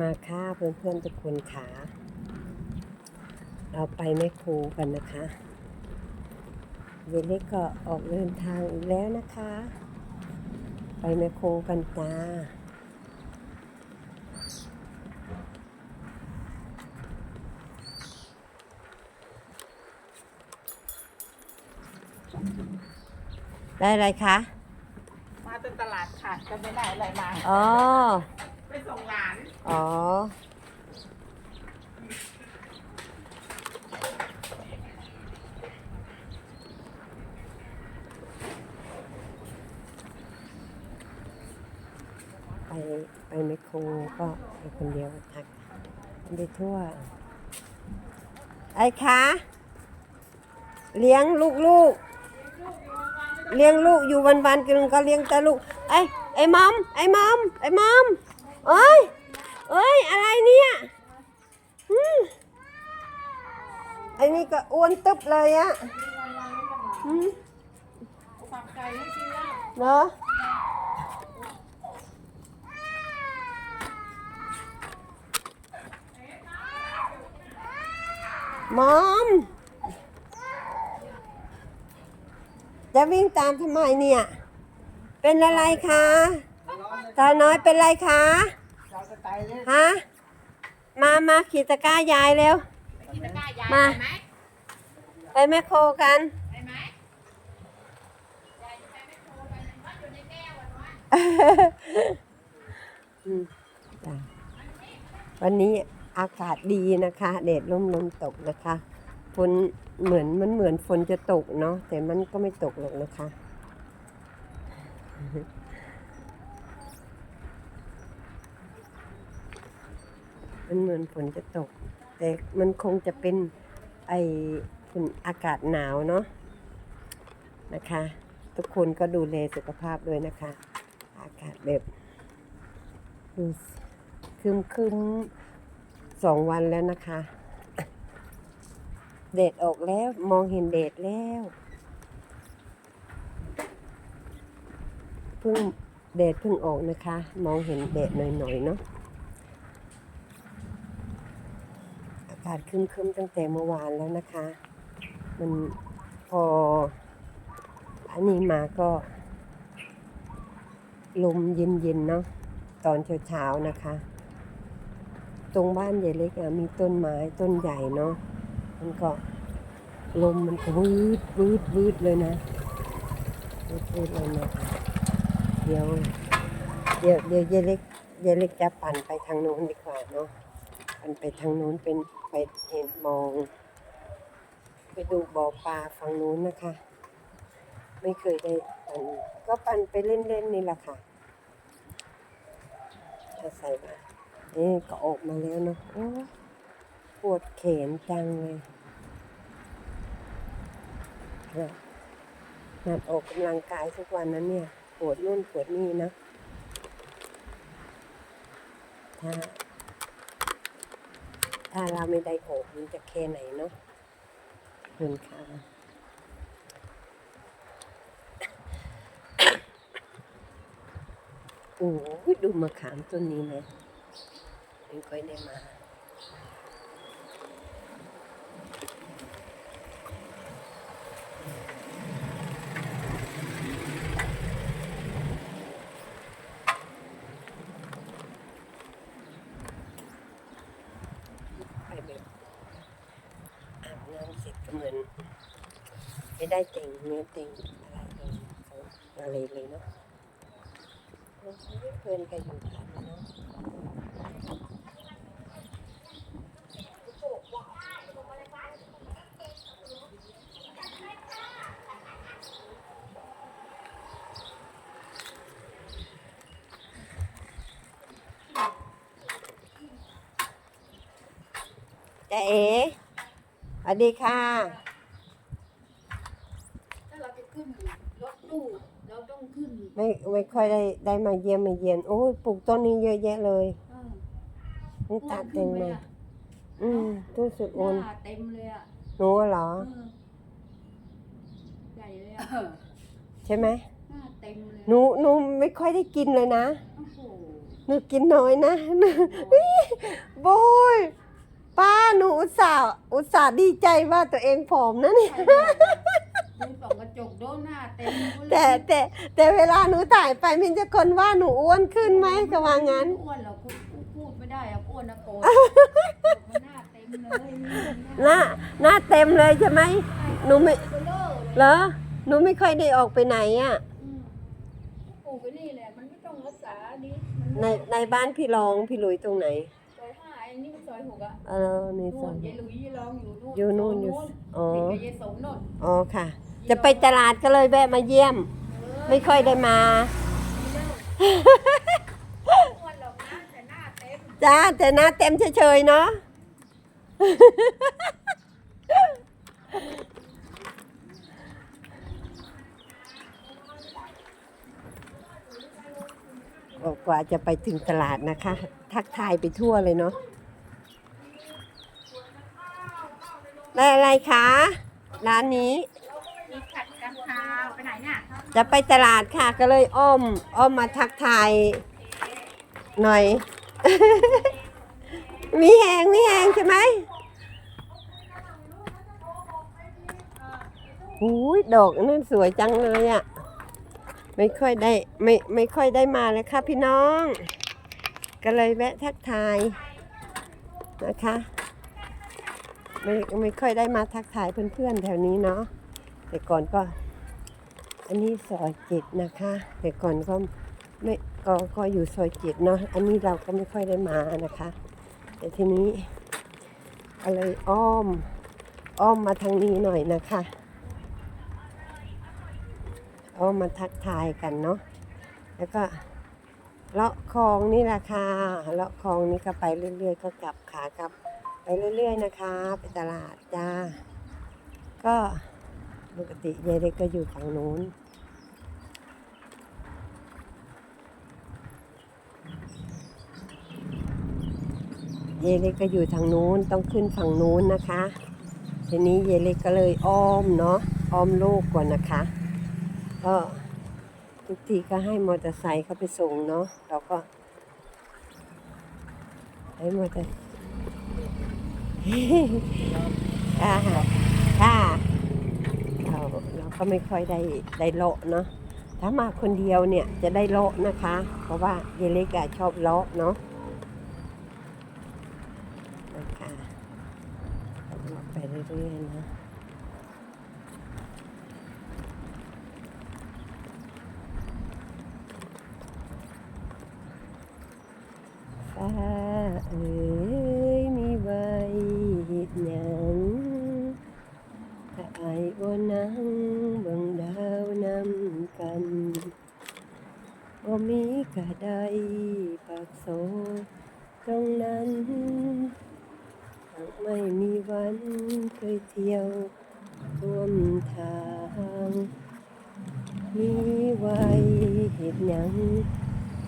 มาค่ะเพื่อนๆทุกคนขาเราไปแม่ครูกันนะคะเยายเล็กก็ออกเดินทางอีกแล้วนะคะ ไปแม่ครูกันจ้าได้อะไรคะ มาจากตลาดค่ะจะไม่ได้อะไรมา อ๋อ ไปส่งหลาน อ๋อ ไปไปไมโครก็ไปคนเดียวทักไปทั่ว ไอ้คะเลี้ยงลูกลูกๆเลี้ยงลูกอยู่วันวันๆกินก็เลี้ยงแต่ลูก ไอ้ไอ้มอม ไอ้มอม ไอ้มอม เอ้ย เอ้ย อะไรเนี่ยอืมไอ้นี่ก็อ้วนตึบเลยอะอืมฝากไก่ให้กินแล้วเหรอมอม จะวิ่งตามทำไมเนี่ย เป็นอะไรคะ ตาน้อยเป็นไรคะเราจะตายเลยฮะมามาขี่ตะกร้ายายเร็วไปกินตะกร้ายายมา ไปไหมไปแมคโครกัน ไปไหมยายจะไปไม่โทรไปไหนว่าอยู่ในแก้วอะเนาะอืมจ้ะวันนี้อากาศดีนะคะแดดร่มลมตกนะคะฝนเหมือนมันเหมือนฝนจะตกเนาะแต่มันก็ไม่ตกหรอกนะคะ มันเหมือนฝนจะตก แต่มันคงจะเป็นไอฝนอากาศหนาวเนาะนะคะ ทุกคนก็ดูแลสุขภาพด้วยนะคะ อากาศแบบคืมคืมสองวันแล้วนะคะเดดออกแล้วมองเห็นเดดแล้วเพิ่งเดดเพิ่งออกนะคะ มองเห็นเดดหน่อยๆเนาะากาศคืมๆตั้งแต่เมื่อวานแล้วนะคะ มันพออันนี้มาก็ ลมเย็นๆเนาะตอนเช้าๆนะคะ ตรงบ้านยายเล็กอะมีต้นไม้ต้นใหญ่เนาะมันก็ลมมันก็วืดวืดวืดเลยนะวืดวืดเลยนะคะเดี๋ยวเดี๋ยวเดี๋ยวยายเล็กยายเล็กจะปั่นไปทางโน้นดีกว่าเนาะ ปั่นไปทางโน้นเป็นไปเห็นมอง ไปดูบ่อปลาฝั่งโน้นนะคะ ไม่เคยได้ปั่นก็ปั่นไปเล่นๆนี่แหละค่ะถ้าใส่มานี่ก็ออกมาแล้วเนาะปวดแขนจังเลยนะนัดออกกำลังกายทุกวันนั้นเนี่ย ปวดนู่นปวดนี่นะถ้า ถ้าเราไม่ได้โอกมันจะแค่ไหนเนาะเดินขาโอ้ดูมะขามต้นนี้นะไม่ค่อยได้มา ไปแบบอาบน้ำเสร็จก็เหมือน ไม่ได้แต่งเนื้อแต่งอะไรเลยอะไรเลยเนาะเพื่อนก็อยู่ทันเนาะจะเอ๋สวัสดีค่ะ ถ้าเราจะขึ้น รถตู้เราต้องขึ้นไม่ไม่ค่อยได้ได้มาเยี่ยมมาเยียนโอ้ยปลูกต้นนี้เยอะแยะเลยเออนี่ตัดเต็มเลยอืมรู้สึกหโอนน้าเต็มเลยอะหนูเหรอ เออใหญ่เลยอะใช่ไหมหน้าเต็มเลยหนูหนูไม่ค่อยได้กินเลยนะโอ้โหหนูกินน้อยนะ โบยป้าหนูอุตส่าห์อุตส่าห์ดีใจว่าตัวเองผอมนะเนี่ย ดูส่องกระ จกโดนหน้าเต็มหมดเลยแต่แต่แต่เวลาหนูถ่ายไปมีจะคนว่าหนูอ้วนขึ้นไหมก็ว่างั้น อ้วนเหรอพูดพูดไม่ได้อะอ้วนนะโกรธมันหน้าเต็มเลยหน้าหน้าเต็มเลยใช่ไหม หนูไม่ เบลอเลยเหรอหนูไม่ค่อยได้ออกไปไหนอะ อืมปลูกไว้นี่แหละมันไม่ต้องรักษาดิมันในในบ้านพี่รองพี่หลุยตรงไหนซอยห้าไอ้ นี่มันซอยหกอะเออในซนู่อนยยายหลุยยายรองอยู่นู่นอยู่นู่นอยู่อ๋อ ติดกับยายสมนู่นอ๋อค่ะ จะไปตลาดก็เลยแวะมาเยี่ยม ไม่ค่อยได้มา อ้วนหรอกนะแต่หน้าเต็มจ้าแต่หน้าเต็มเฉยๆเนาะ กว่าจะไปถึงตลาดนะคะ ทักทายไปทั่วเลยเนาะ ได้อะไรคะ ร้านนี้ มีผัดกะเพราไปไหนเนี่ยจะไปตลาดค่ะก็เลยอ้อม อ้อมมาทักทายหน่อย มีแหงมีแหงใช่ไหมหูยดอกนั่นสวยจังเลยอะ่ะ ไม่ค่อยได้ไม่ไม่ค่อยได้มาเลยค่ะพี่น้อง ก็เลยแวะทักทายนะคะ ไม่ไม่ค่อยได้มาทักทายเพื่อนๆแถวนี้เนาะแต่ก่อนก็ อันนี้ซอยเจ็ดนะคะ แต่ก่อนก็ไม่ก็ก็อยู่ซอยเจ็ดเนาะอันนี้เราก็ไม่ค่อยได้มานะคะ แต่ทีนี้ก็เลยอ้อม อ้อมมาทางนี้หน่อยนะคะอ้อมมาทักทายกันเนาะแล้วก็เลาะคลองนี่แหละค่ะเลาะคลองนี้ก็ไปเรื่อยๆ ก็กลับขากลับ ไปเรื่อย ๆ นะคะ ไปตลาดจ้า ก็ปกติยายเล็กก็อยู่ฝั่งนู้นยายเล็กก็อยู่ทางนู้นต้องขึ้นฝั่งนู้นนะคะ ทีนี้ยายเล็กก็เลยอ้อมเนาะอ้อมลูกก่อนนะคะ ก็ทุกทีก็ให้มอเตอร์ไซค์เขาไปส่งเนาะเราก็ให้มอเตอร์ ค่ะค่ะเราเราก็ไม่ค่อยได้ได้เลาะเนาะถ้ามาคนเดียวเนี่ยจะได้เลาะนะคะ เพราะว่าเยเล็กอะชอบเลาะเนาะเลาะไปเรื่อยๆนะฟ้าเอ๋ยมีไว้เฮ็ ดหยังถ้าอายบ่นั่งบิ่งดาวนำกันบ่มีกะได้ปากโซตรงนั้นหากไม่มีวันเคยเที่ยวร่วมทางมีไว้เหตุหยัง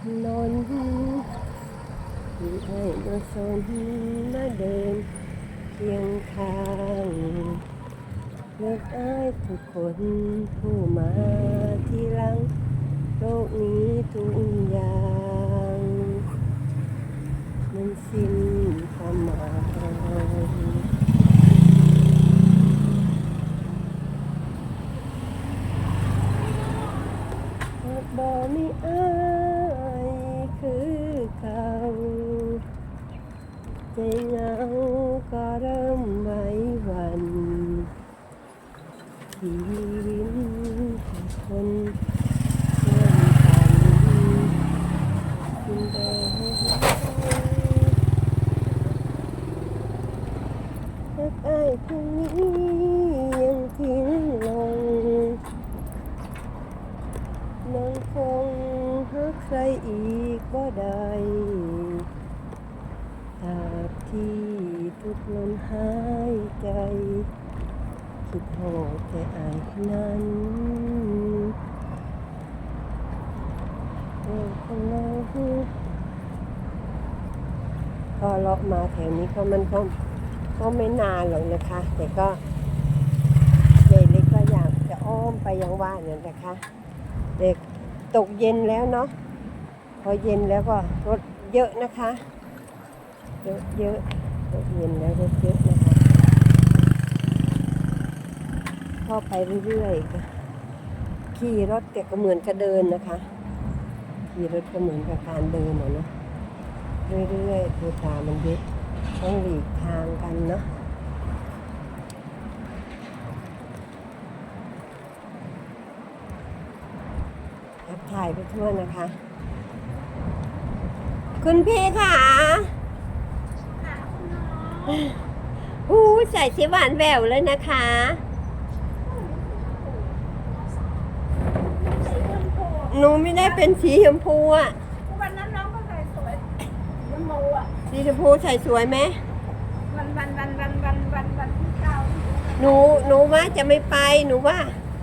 ถนนที่ให้มาสนมาเดิน เคียงข้างเลือกอ้ายทุกคนผู้มาที่หลัง โลกนี้ทุกอย่างมันสิ้นความหมายบ่มีอายคือเขาใจเหงา ก็เริ่มไหว้หวันชีวิตของคนร่วมกันกินแดง รักอ้ายคนนี้ยังทิ้งลงน้องคงหาใครอีกบ่ได้ตราบที่ทุกลมหายใจ คิดโหดแต่อายนั้นโอ้ของเราก็เลาะมาแถวนี้ก็มันก็ก็ไม่นานหรอกนะคะ แต่ก็ยายเล็กก็อยากจะอ้อมไปยังว่าเนี่ยนะคะ เด็กตกเย็นแล้วเนาะพอเย็นแล้วก็รถเยอะนะคะรถเยอะรถเย็นแล้วรถเยอะนะคะ เข้าไปเรื่อยๆค่ะขี่รถแต่ก็เหมือนกับเดินนะคะ ขี่รถก็เหมือนกับการเดินอะเนาะเรื่อยๆภูตามันเยอะต้องหลีกทางกันเนาะแอบถ่ายไปทั่วนะคะ คุณพี่ค่ะอู้ใส่สีหวานแหววเลยนะคะ หนูไม่ได้เป็นสีชมพูอะวันนั้นน้องก็ใส่สวยยมโมอะสีชมพูใส่สวยไหมวันวันวันวันวันวันวันที่เก้าหนูหนูว่าจะไม่ไปหนูว่า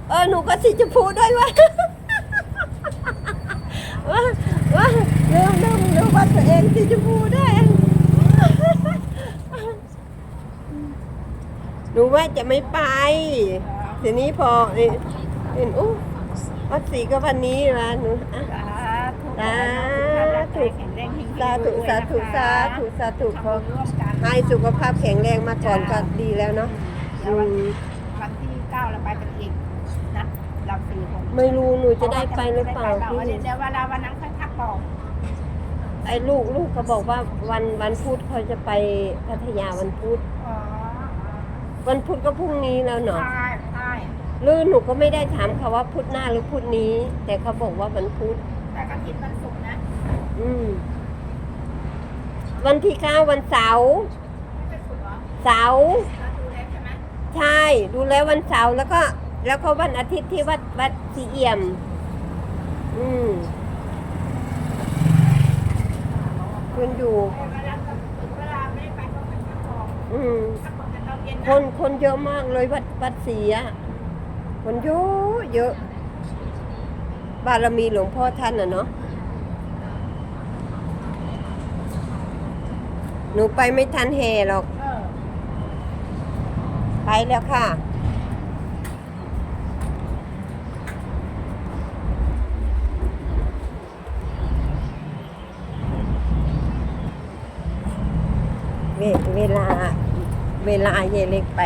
เออหนูก็สีชมพูด้วยวะว่าว่าลืมลืมลืมว่าตัวเองสีชมพูด้วยหนูว่าจะไม่ไปทีนี้พอเห็นเห็นอู้ วัดสีก็วันนี้ละหนูอะ สาธุแข็งแรงเฮงๆสาธุสาธุสาธุสาธุขอทำบุญร่วมกันให้สุขภาพแข็งแรงมาก่อนก็ดีแล้วเนาะเดี๋อืยววันมวันที่เก้าเราไปกันอีกนัดเราสี่คนไม่รู้หนูจะได้ไปหรือเปล่าเดี๋พี่ยวเวลาวันนั้นค่อยทักบอกไอ้ลูกลูกเขาบอกว่าวันวันพุธเขาจะไปพัทยาวันพุธอ๋อวันพุธก็พรุ่งนี้แล้วเนาะใช่ใช่ หรือหนูก็ไม่ได้ถามเขาว่าพุธหน้าหรือพุธนี้ แต่เขาบอกว่าวันพุธแต่ก็คิดวันศุกร์นะอืม วันที่เก้าวันเสาร์ไม่ใช่ศุกร์เหรอเสาร์ เราดูแล้วใช่ไหมใช่ ดูแล้ววันเสาร์แล้วก็ แล้วก็วันอาทิตย์ที่วัดวัดสีเอี่ยม อืมคุณอยู่ เวลาถึงเวลาไม่ได้ไปก็ไปทักบอกอืมทักบอกแต่ตอนเย็นคนะนคนเยอะมากเลยวัดวัดศรีอะ คนเยอะเยอะบารมีหลวงพ่อท่านอะเนาะหนูไปไม่ทันแห่หรอกออไปแล้วค่ะเวเวลา เวลาเยเล็กไป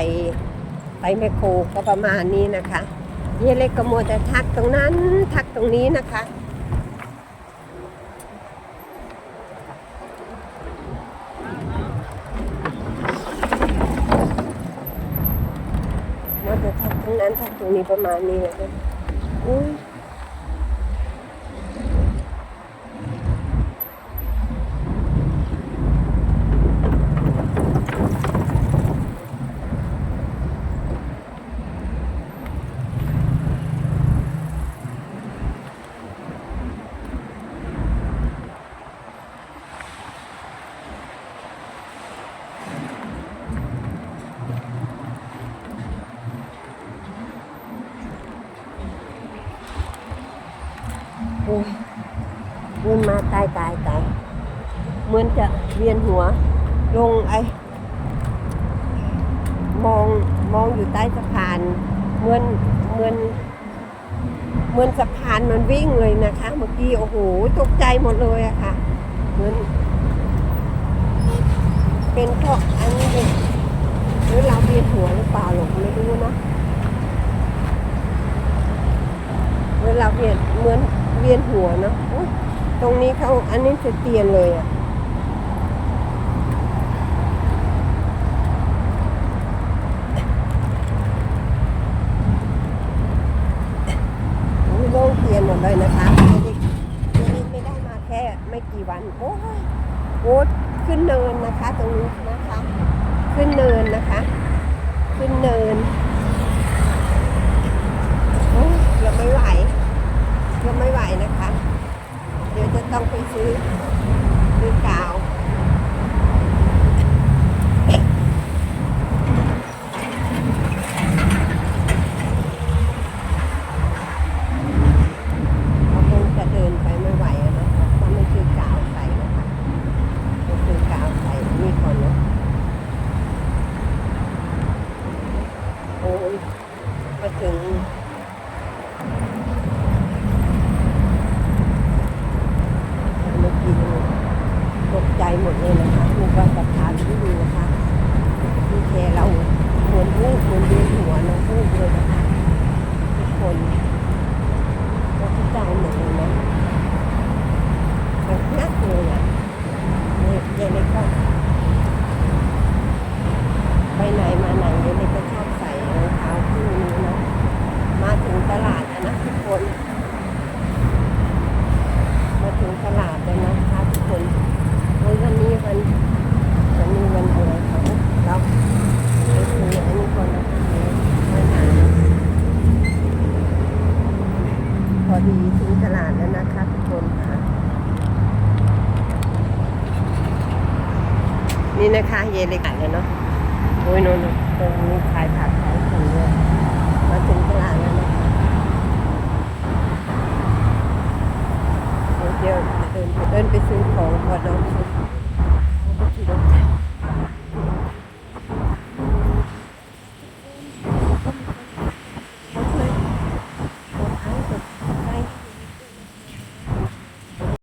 ไปแมคโครก็ประมาณนี้นะคะเยเล็กก็มัวแต่ทักตรงนั้นทักตรงนี้นะคะมัวแต่ทักตรงนั้นทักตรงนี้ประมาณนี้เลยอุ้ยโอ้ยวนมา ตายตายตายเหมือนจะเวียนหัว ลงไอมองมองอยู่ใต้สะพาน เหมือนเหมือนเหมือนสะพานมันวิ่งเลยนะคะ เมื่อกี้โอ้โหตกใจหมดเลยอะค่ะ เหมือน เป็นเพราะอันนี้หรือเราเวียนหัวหรือเปล่าหรอกไม่รู้นะเวลาเวียนเหมือนเวียนหัวเนาะ ตรงนี้เขาอันนี้จะเตียนเลยอะอุ๊ยโล่งเตียนหมดเลยนะคะไม่ได้ไม่ได้มาแค่ไม่กี่วัน โอ้ยโอ้ขึ้นเนินนะคะ ตรงนี้นะคะ ขึ้นเนินนะคะ ขึ้นเนินโอ้ยเราไม่ไหวเราไม่ไหวนะคะ เดี๋ยวจะต้องไปซื้อซื้อกาวเราคงจะเดินไปไม่ไหวอะนะคะถ้าไม่ซื้อกาวใส่นะคะไม่ซื้อกาวใส่นี่ก่อนเนาะ โอ้ยมาถึงเมื่อกี้ มาถึงตลาดแล้วนะคะทุกคนโอ้ยวันนี้วันวันนี้วันอะไรเขาเราไปซื้ออันนี้ก่อนนะคะไม่นานพอดีถึงตลาดแล้วนะคะทุกคนค่ะ นี่นะคะ เยเล็กขายแล้วเนาะโอ้ยโน่นตรงนี้ขายผักขายของเลยมาถึงตลาดแล้วนะคะเดี๋ยวเดินเดินไปซื้อของก่อนเนาะซื้อ